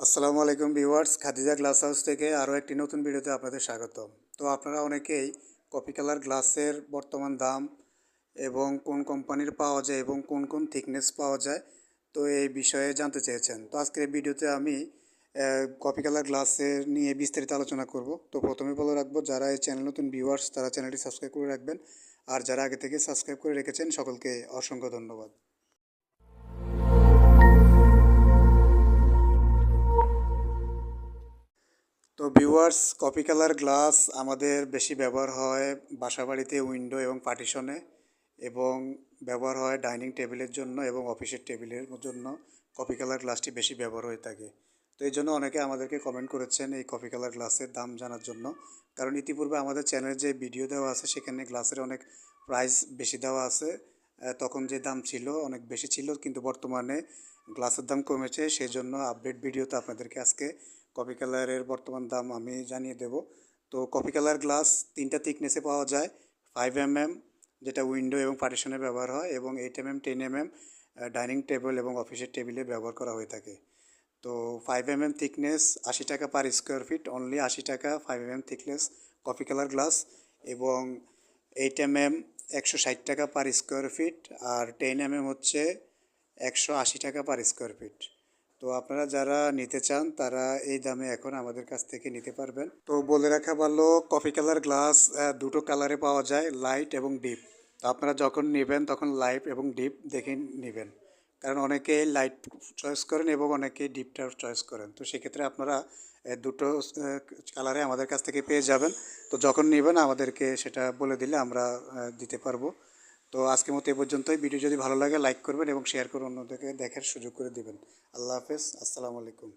আসসালামু আলাইকুম viewers, Khadija glass house থেকে আরও একটি নতুন ভিডিওতে আপনাদের স্বাগত তো আপনারা অনেকেই কপি কালার গ্লাসের বর্তমান দাম এবং কোন কোম্পানির পাওয়া যায় এবং কোন কোন থিকনেস পাওয়া যায়, তো এই বিষয়ে জানতে চেয়েছেন। তো আজকের ভিডিওতে আমি কপি কালার গ্লাসের নিয়ে বিস্তারিত আলোচনা করব। তো প্রথমে বলে রাখব, যারা এই চ্যানেল নতুন ভিউয়ার্স, তারা চ্যানেলটি সাবস্ক্রাইব করে রাখবেন। আর যারা আগে থেকে সাবস্ক্রাইব করে রেখেছেন, সকলকে অসংখ্য ধন্যবাদ। তো ভিউয়ার্স কপি কালার গ্লাস আমাদের বেশি ব্যবহার হয় বাসাবাড়িতে উইন্ডো এবং পার্টিশনে এবং ব্যবহার হয় ডাইনিং টেবিলের জন্য এবং অফিসের টেবিলের জন্য কপি কালার গ্লাসটি বেশি ব্যবহার হয়ে থাকে। তো এই জন্য অনেকে আমাদেরকে কমেন্ট করেছেন এই কপি কালার গ্লাসের দাম জানার জন্য। কারণ ইতিপূর্বে আমাদের চ্যানেলে যে ভিডিও দেওয়া আছে, সেখানে গ্লাসের অনেক প্রাইস বেশি দেওয়া আছে। তখন যে দাম ছিল অনেক বেশি ছিল, কিন্তু বর্তমানে গ্লাসের দাম কমেছে সেই জন্য আপডেট ভিডিওতে আপনাদেরকে আজকে কপি কালারের বর্তমান দাম আমি জানিয়ে দেব। তো কপি কালার গ্লাস তিনটা থিকনেসে পাওয়া যায় ফাইভ এম এম যেটা উইন্ডো এবং পার্টিশনে ব্যবহার হয়, এবং eight M M ten M M dining table এবং অফিসের টেবিলে ব্যবহার করা হয়ে থাকে। তো ফাইভ এম এম থিকনেস আশি টাকা পার স্কোয়ার ফিট অনলি আশি টাকা five M M thickness coffee colour glass এবং এইট এম এম একশো ষাট টাকা পার স্কোয়ার ফিট আর টেন এম এম হচ্ছে একশো আশি টাকা পার স্কোয়ার ফিট তো আপনারা যারা নিতে চান, তারা এই দামে এখন আমাদের কাছ থেকে নিতে পারবেন। তো বলে রাখা ভালো কফি কালার গ্লাস দুটো কালারে পাওয়া যায় লাইট এবং ডিপ তো আপনারা যখন নেবেন, তখন লাইট এবং ডিপ দেখে নেবেন। কারণ অনেকে লাইট চয়েস করেন এবং অনেকে ডিপটা চয়েস করেন। তো সেক্ষেত্রে আপনারা দুটো কালারে আমাদের কাছ থেকে পেয়ে যাবেন। তো যখন নেবেন আমাদেরকে সেটা বলে দিলে আমরা দিতে পারব। তো আজকের মতো এ পর্যন্তই। ভিডিও যদি ভালো লাগে লাইক করবেন এবং শেয়ার করে অন্যদেরকে দেখার সুযোগ করে দেবেন। আল্লাহ হাফেজ। আসসালামু আলাইকুম।